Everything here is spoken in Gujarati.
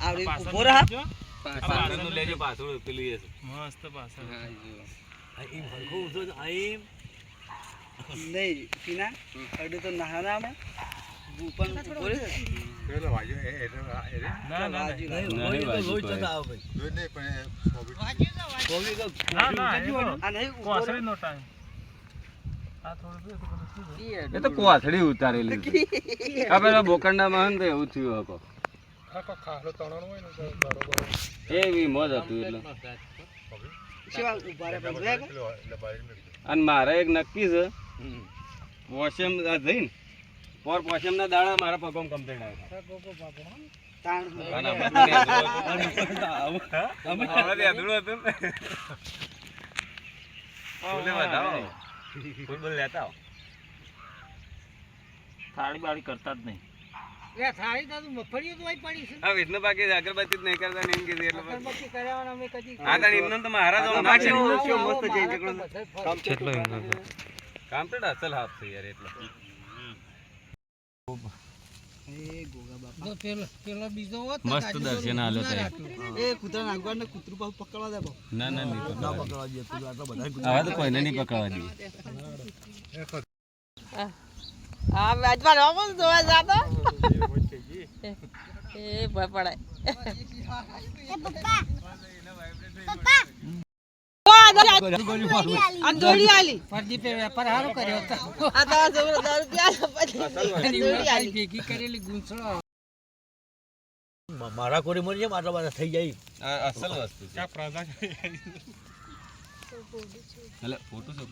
આવડી ઊભો રહા. પાછળનું લેજો પાછળ પેલી છે. મસ્ત પાછળ. હા, જુઓ. નહીં પીના અડે તો નાહા ના અમે પણ એ રહે ના ના વાજુ ના. ના. નાની બાજુ કોઈ. ના ના એ તો વાજો નહીં. કોસળીનો time. આ થોડું થયું તો પેલું શું એ તો કોથળી ઉતારેલી આ પેલા બોકંડા માં એવું થયું હકો એવી મોજ હતું એટલે? અને મારે એક નક્કી છે વોશિયમ જઈને પોર પોશમ ના દાડા મારા પગમ કમ્પ્લેટ આવ્યા થાળી બાળી કરતા જ અધૂરું બાકી અગરબત્તી જ નહીં કરતા ને એમ કીધું એટલે તાણ તો ના છે. મસ્ત અસલ હાથ છે યાર એટલે. એ ગોગા બાપા. મસ્ત દર્શન આલ્યો એ કૂતરા નાગવા ને કૂતરું પાછું પકડવા દે ના ના નહીં પકડવા હવે તો કોઈને નહીં પકડવા દઈએ આ મેચમાં રમો જોવા જાતો. એ ભય પડાય. આ દોડી આલી પ્રદીપે વેપાર સારો કર્યો હતો આ તમારા છોકરો દારૂ પીવા પછી દોડી આલી ભેગી કરેલી ગુંસળો મારા કોરી મરી જાય આટલા બધા થઈ જાય. અસલ વસ્તુ એટલે ફોટો શું